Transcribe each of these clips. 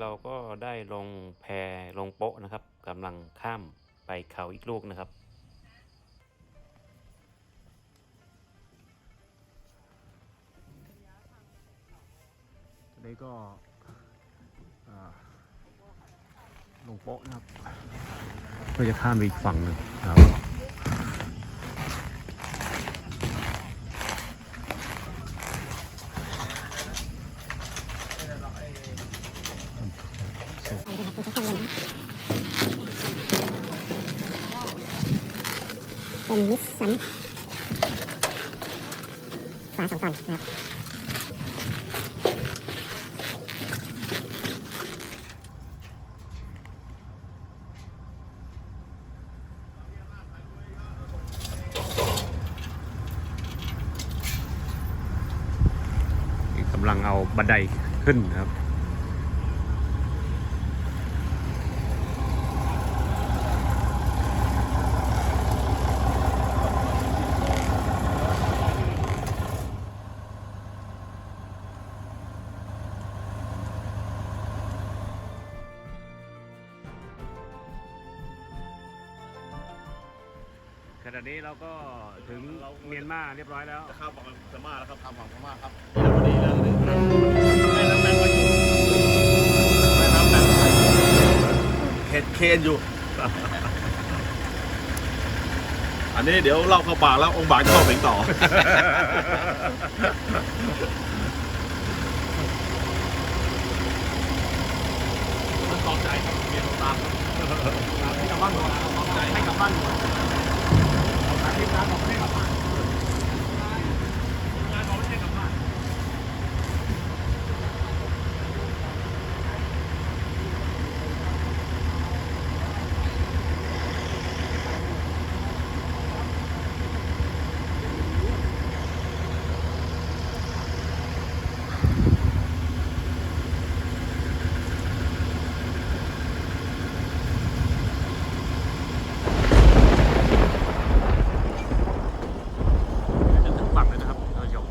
เราก็ได้ลงแพลงโป๊ะนะครับกำลังข้ามไปเขาอีกลูกนะครับ ตอนนี้ก็ลงโป๊ะนะครับเพื่อจะข้ามไปอีกฝั่งหนึ่งครับ เป็นมิสซันฝาสองตอนนะครับกำลังเอาบันไดขึ้นนะครับ ขณะนี้เราก็ถึงเมียนมาเรียบร้อยแล้ว จะข้ามฝั่งพม่าแล้วครับข้ามฝั่งพม่าครับพอดีแล้วนี่แม่น้ำแบงมาอยู่แม่น้ำแบงมาอยู่เขตเคนอยู่ อันนี้เดี๋ยวเล่าเข้าปากแล้วองค์บากจะเข้าเพลงต่อตอบใจครับเมียตามให้กลับบ้านหมดตอบใจให้กลับบ้านหมด ขายที่ร้านบอกให้กลับบ้านงานบอกให้กลับบ้าน จะถึงฝั่งเลยนะครับท่านผู้ชม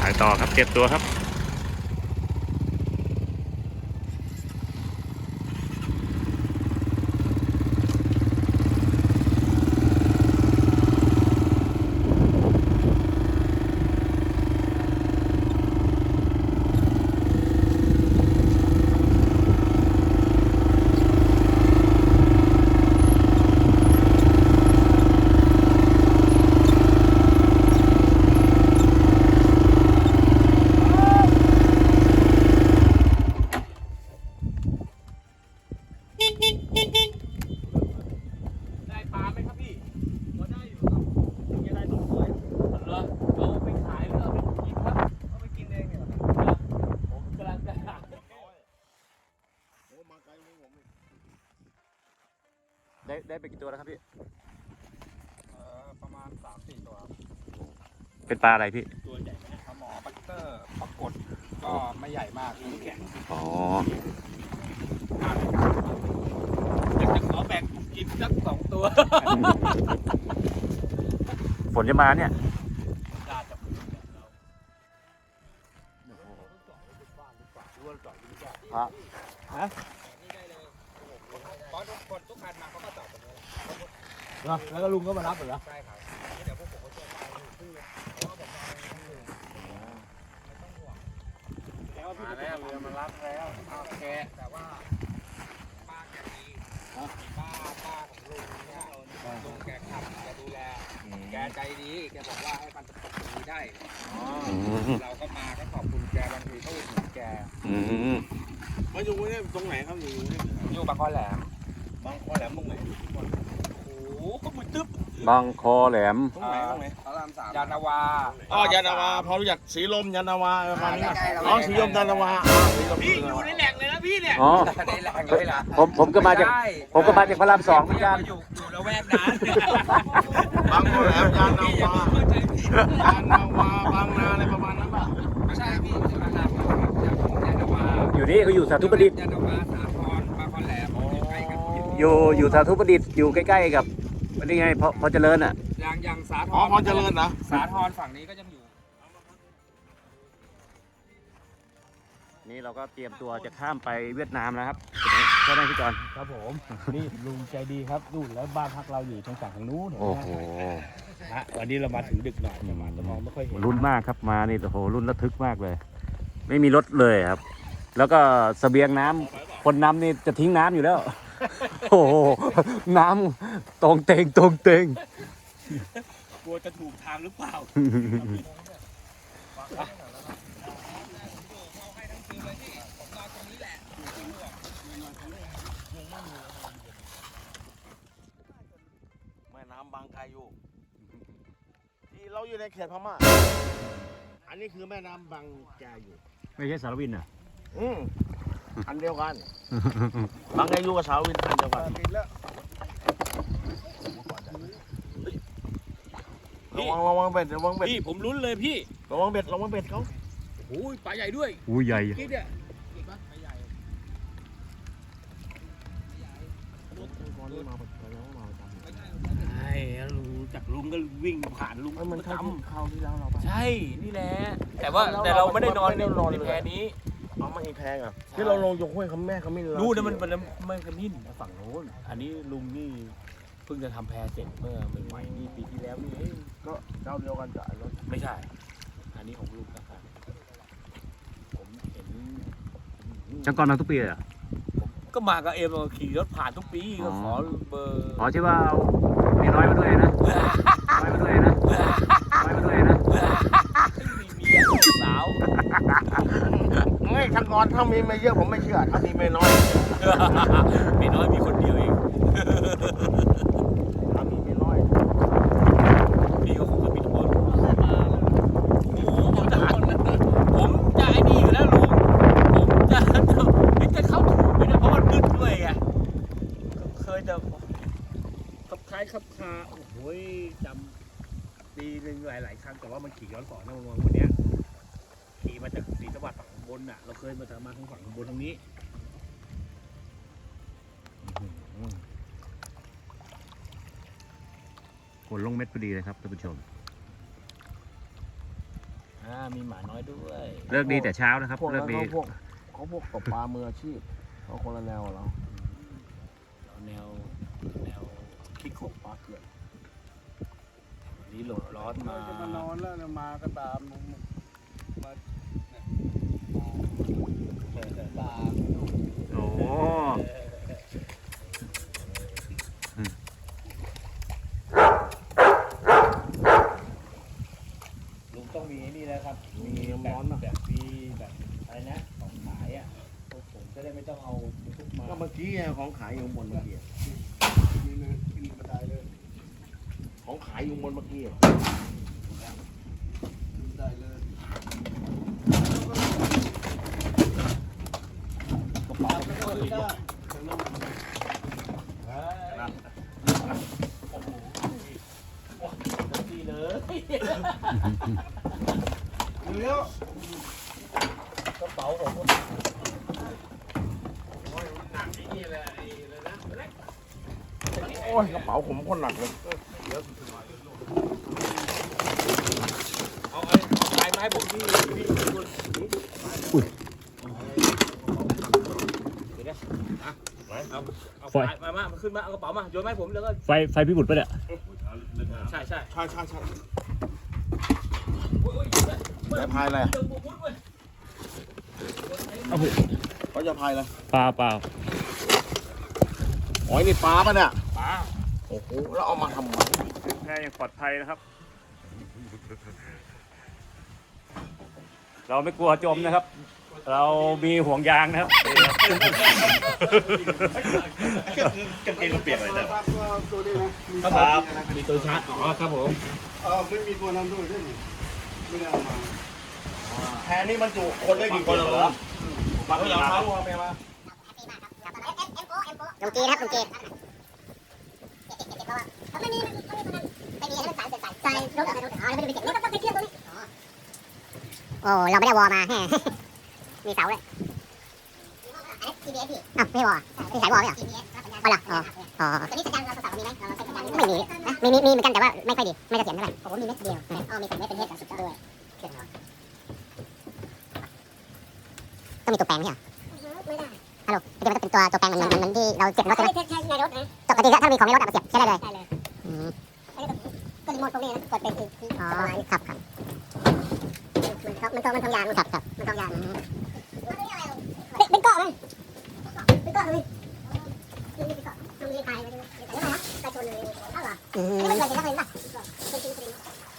ถ่าย ต่อครับเก็บตัวครับ ได้ปลาไหมครับพี่พอได้อยู่ครับยังได้ตัวสวยเหรอเอาไปขายหรือเอาไปกินครับเอาไปกินเองเนี่ยผมกำลังจะโอ้มาไกลของผมอีก ได้ได้ไปกี่ตัวแล้วครับพี่ เอ่อประ มาณสามสี่ตัวครับเป็นปลาอะไรพี่ ตัวใหญ่ไหมปลาหมอปัตเตอร์ปรากฏก็ไม่ใหญ่มากแข็งอ๋ออยากจะขอแบ่งกินสักสองตัวฝนจะมาเนี่ยกล้าจะพูดแบบเราเพราะทุกคนทุกคันมาเขาก็จอดตรงนี้เหรอแล้วก็ลุงก็มารับเหรอ ใช่ครับเดี๋ยวพวกผมก็ช่วยไปคือเพราะว่าผมมาไม่ต้องห่วงมาแล้วเรือมารับแล้วโอเคแต่ว่าป้าแกดีป้าป้าของลุงเนี่ยลุงแกขับแกดูแล แกใจดี แกบอกว่าให้มันตกตรงนี้ได้เราก็มาก็ขอบคุณแกบางทีก็อุดหนุนแกอืมมาอยู่เนี่ยตรงไหนครับอยู่เนี่ยอยู่บางข้อแหลมบางคอแหลมตรงไหนโอ้ก็มือตึ๊บบางคอแหลมตรงไหนตรงไหน พระรามสามยานนาวาอ๋อยานาวาพอรู้จักสีลมยานาวาประมาณนี้ใกล้ๆเราอ๋อสีลมยานาวาสีลมพี่อยู่ในแหล่งเลยนะพี่เนี่ยอ๋อได้แรงเลยล่ะผมผมก็มาจากผมก็มาจากพระรามสองเหมือนกันอยู่อยู่ละแวกนั้นบางคอแหลมยานาวายานนาวาบางนาอะไรประมาณนั้นป่ะไม่ใช่พี่จะมาทำยานาวาอยู่นี่เขาอยู่สาธุประดิษฐ์ยานาวาสาทรบางข้อแหลมอยู่ใกล้กันอยู่อยู่สาธุประดิษฐ์อยู่ใกล้ๆกับอันนี้ไงพอพอเจริญอะ อย่างอย่างสาทรอ๋อพอเจริญนะ สาทรฝั่งนี้ก็ยังอยู่ นี่เราก็เตรียมตัวจะข้ามไปเวียดนามแล้วครับก็ได้พี่จอนครับผม นี่ลุงใจดีครับนู่นแล้วบ้านพักเราอยู่ทางฝั่งทางนู้นเห็นโอ้ไหมโหฮะวันนี้เรามาถึงดึกหน่อยจะมาจะมองไม่ค่อยเห็นรุ่นมากครับมานี่โอ้โหรุ่นระทึกมากเลย ไม่มีรถเลยครับ แล้วก็เสบียงน้ำคนนำนี่จะทิ้งน้ำอยู่แล้ว โอ้โหน้ำตรงเตงตรงเตง กลัวจะถูกทางหรือเปล่าแม่น้ำบางกายูที่เราอยู่ในเขตพม่า อันนี้คือแม่น้ำบางกายูไม่ใช่สารวินอะ อืมอันเดียวกัน บางกายูกับสาววินอันเดียวกัน ระวังระวังเบ็ดระวังเบ็ดพี่ผมลุ้นเลยพี่ระวังเบ็ดระวังเบ็ดเขาโอ้ยปลาใหญ่ด้วยอู้ใหญ่คิดเนี่ยใช่แล้วรู้จักลุงก็วิ่งผ่านลุงเอ้ยมันประเข้าจที่เข้าที่แล้วเราปะำใช่นี่แหละแต่ว่าแต่เราไม่ได้นอนในไม่ได้นอนเลยในแพนี้ เอามาอีกแพงอะที่เราลงยกห้วยคำแม่เขาไม่นู่นนะมันมันมันขมิ้นนะฝั่งโน้นอันนี้ลุงนี่เพิ่งจะทำแพเสร็จเมื่อใหม่ๆนี่ปีที่แล้วนี่เอง ก็เจ้าเดียวกันกับไอ้รถไม่ใช่ อันนี้ของลุงนะครับผมเห็นจังกรมาทุกปีเลยเหรอก็มากับเอ็มขี่รถผ่านทุกปีก็ขอเบอร์อ๋อใช่ว่าเอาเมียน้อยมาด้วยนะน้อยมาด้วยนะน้อยมาด้วยนะมีเมียลูกสาวไม่ช่างกรถ้ามีไม่เยอะผมไม่เชื่อถ้ามีไม่น้อยมีน้อยมีคนเดียวเอง ถ้ามีไม่น้อย นี่ก็คงจะมีทุกคนโอ้โหผมจะผมจะไอ้นี่อยู่แล้วลุงผมจะจะเข้าถูกไม่ได้เพราะมันมืดด้วยไงเคยจะขับคล้ายขับคาโอ้โหจำปีหนึ่งหลายๆครั้งแต่ว่ามันขี่ย้อนสอนนะวันวันเนี้ยขี่มาจากศรีสวัสดิ์ฝั่งบนน่ะ เราเคยมาจากมาทางฝั่งบนทางนี้ฝนลงเม็ดพอดีเลยครับท่านผู้ชมอ่ามีหมาน้อยด้วยเลิกดีแต่เช้านะครับพวกเลินั้กนดีเขาพวกเขาพวกตกปลามืออาชีพเขาคนละแนวกับเราแนวแนวคิกโขกปลาเกลือนวั นนี้หลบร้อนมาจะมานอนแล้วมาก็ตามมาโอ้โหลุงต้องมีไอ้นี่นะครับ มีน้ำร้อนนะแบบมีแบบอะไรนะ ของขายอะพวกผมจะได้ไม่ต้องเอาทุกมาก็เมื่อกี้ไงของขายอยู่บนเมื่อกี้ มีเลยมีบันไดเลย ของขาย อยู่บนเมื่อกี้ บันไดเลย กระเป๋าก็ต้องมีด้วยดีเลย เลี้ยว กระเป๋าผมก็ หนักนี่แหละไอ้เลยนะ ไอ้ อ้ยกระเป๋าผมคนหนักเลย เอาไอ้เอาสายมาให้ผมที่พี่คุณเดี๋ยวนะอะเอา เอาสายมามามาขึ้นมา เอากระเป๋ามา โยนมาให้ผมแล้วก็ ไฟไฟพี่บุตรปะเนี่ยใช่ใช่ใช่ใช่ใช่โอ้ยโอ้ยจะพายอะไรเดี๋ยวผมมุดเว้ยเขาจะพายอะไรเปล่าเปล่าอ๋อนี่ปลาปะเนี่ยปลาโอ้โหแล้วเอามาทำไมแค่ยังปลอดภัยนะครับ เราไม่กลัวจมนะครับ เรามีห่วงยางนะครับครับมีตัวชาร์จอ๋อครับผมแพนี่มันจุคนได้กี่คนเหรอปักหลังเท้าเอาไปมาลุงจีนะครับลุงจีไม่มีไม่มีอะไรสายสายสายรถอะไรรถอ๋อไม่ได้ไปเก็บนี่ก็ต้องไปเที่ยวตรงนี้โอ้เราไม่ได้วอมาแฮ มีเสาเลยอ้าวไม่วอมีสายวอไหมอ๋อเหรออ๋ออ๋อไม่มีนะมีมีมีเหมือนกันแต่ว่าไม่ค่อยดี ไม่เสถียรเท่าไหร่ ผมมีเม็ดเดียวอ๋อมีสองเม็ดเป็นเม็ดกับสุดด้วยต้องมีตัวแปลงไหมอะไม่ได้ฮัลโหลเดี๋ยวมันจะเป็นตัวตัวแปลงเหมือนเหมือนเหมือนที่เราเก็บรถใช่ไหมใช่ในรถนะปกติถ้าเรามีของในรถอะมาเก็บใช้ได้เลยได้เลยอืมก็รีโมทตรงนี้นะกดเป็นที่อ๋อครับครับมันมันมันทำยางครับครับมันทำยาง เกาะไหมเป็นเกาะเลยเป็นเกาะตรงนี้พายไปเลยแต่ยังไงนะกระชนเลยอ้าวเหรออันนี้มันเกิดจากอะไรป่ะ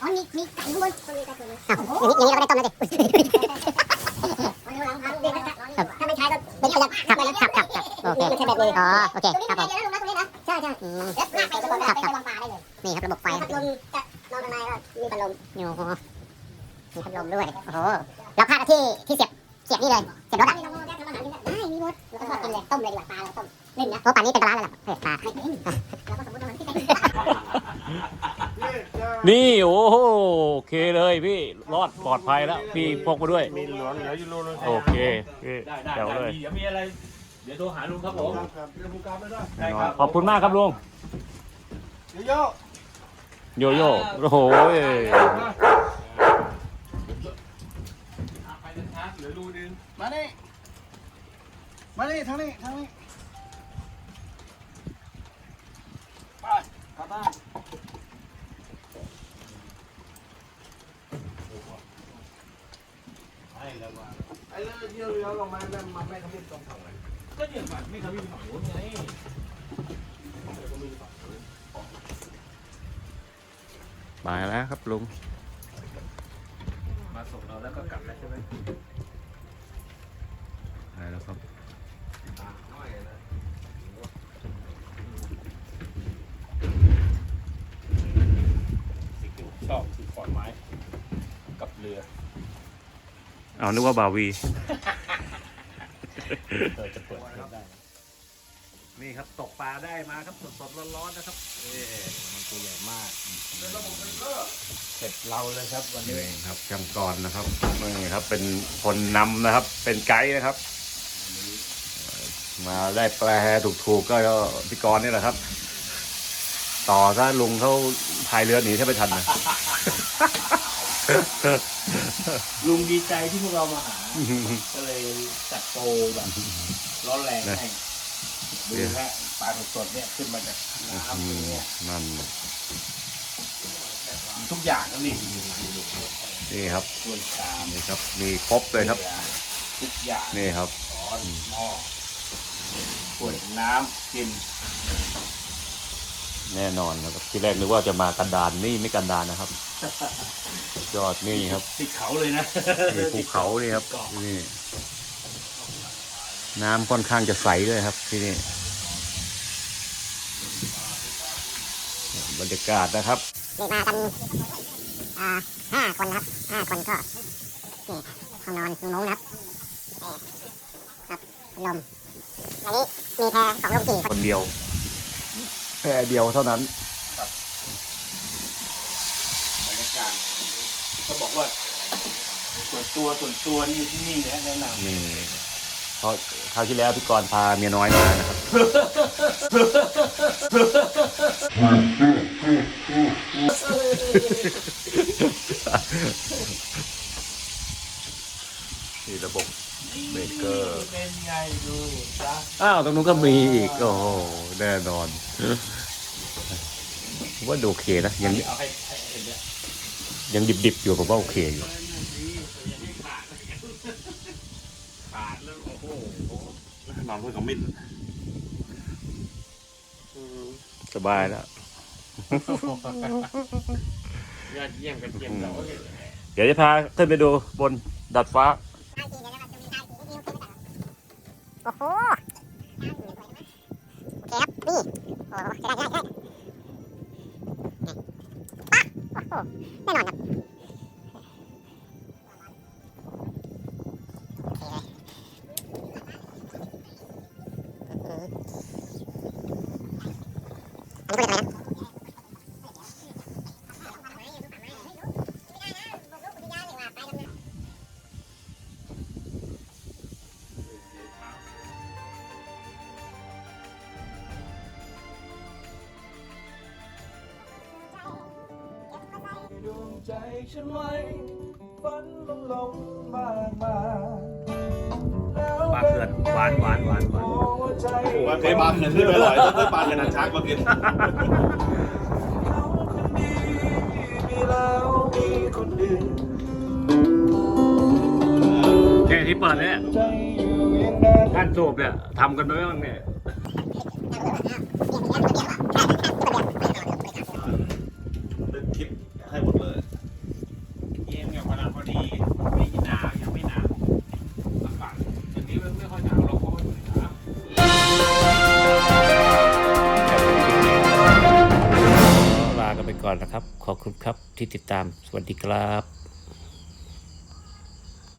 อ๋อมีมีไก่ข้างบนตรงนี้กระชนเลยอ้าวอย่างนี้อย่างนี้เราก็ได้ต้มแล้วดิถ้าไม่ใช้ก็เป็นขยะครับครับครับครับโอเคไม่ใช่แบบนี้อ๋อโอเคครับผมใช่ใช่ครับครับนี่ครับระบบไฟพัดลมจะนอนทำไมก็มีพัดลมโอ้โหมีพัดลมด้วยโอ้โห นี่โอ้โหโอเคเลยพี่รอดปลอดภัยแล้ว พี่พกมาด้วย มีหลวงเหลืออยู่รูนึงโอเคพี่ได้ได้เดี๋ยวได้เลยมีเดี๋ยวมีอะไร เดี๋ยวโทรหาลุงครับผม ครับเดี๋ยวผมกลับไปด้วยได้ครับขอบคุณมากครับลุงเยอะโยโย่โอ้โหไปนะครับเหลือรูนึงๆมานี่มานี่ทางนี้ทางนี้ไปกลับบ้าน ไอ้เรื่องเยอะๆลงมาแม่มาแม่เขาไม่ตรงฝั่งเลยก็เนี่ยฝั่งนี่เขามีฝั่งนู้นไงมาแล้วครับลุง มาส่งเราแล้วก็กลับแล้วใช่ไหมมาแล้วครับ สิ่งที่ผมชอบคือขอนไม้กับเรือ เอานึกว่าบาวีเออจะเปิดได้นี่ครับตกปลาได้มาครับสดๆร้อนๆนะครับเออมันตัวใหญ่มากเสร็จเราเลยครับวันนี้นี่ครับช่างกรนะครับนี่ครับเป็นคนนำนะครับ เป็นไกด์นะครับเอ่อมาได้แปลถูกๆก็พี่กรณ์นี่แหละครับ ต่อซะลุงเขาพายเรือหนีแทบไม่ทันนะ ลุงดีใจที่พวกเรามาหา ก็เลยจัดโปรแบบร้อนแรงให้ดูฮะปลาสดๆเนี่ยขึ้นมาจากน้ำตรงเนี่ยนั่นทุกอย่างก็นี่นี่ครับส่วนชามนี่ครับ มีครบเลยครับ ทุกอย่างนี่ครับช้อนหม้อขวดน้ำกิน แน่นอนครับที่แรกนึกว่าจะมากันดานนี่ไม่กันดานนะครับ ยอดนี่ครับติดเขาเลยนะนี่ภูเขานี่ครับนี่น้ำค่อนข้างจะใสด้วยครับ ที่นี่บรรยากาศนะครับนี่มากันอ่าห้าคนนะครับห้าคนก็นี่ห้องนอนมีมุ้งนะครับนี่ครับลมอันนี้มีแพรสองลมสี่คนเดียว แค่เดียวเท่านั้นบรรยากาศเขาบอกว่าส่วนตัวส่วนตัวนี่อยู่ที่นี่นะแนะนำนี่เพราะคราวที่แล้วพี่กรณ์พาเมียน้อยมานะครับ นี่ระบบเบรกเกอร์เป็นไงดูจ้าอ้าว ตรงนู้นก็มีอีก โอ้โห แน่นอน ผมว่าดูโอเคนะยังเอาให้ให้เห็นเนี่ยยังดิบๆอยู่ผมว่าโอเคอยู่ขาดแล้วโอ้โหนอนเพื่อนกับมิดสบายแล้วยอดเยี่ยมกันเยี่ยมเราเห็นเดี๋ยวจะพาขึ้นไปดูบนดัดฟ้าโอ้โหโอ เคครับนี่โอ้โหใช้ได้ใช้ได้ปะโอ้โหแน่นอนครับโอเคเลยอืมอันนี้ก็จะทำไมนะ ฉันไว้ฝันลงลงมากมาปลาเขื่อนหวานหวานหวานหวานว่าเคยปลาเขื่อนขึ้นไปลอยเคยปลาเขื่อนนันชักมากินมีแล้วมีคนอื่นแค่ที่เปิดเนี่ยใจอยู่อย่างนั้น ท่านสูบเนี่ยทำกันไปบ้างเนี่ยเที่ติดตาม สวัสดีครับ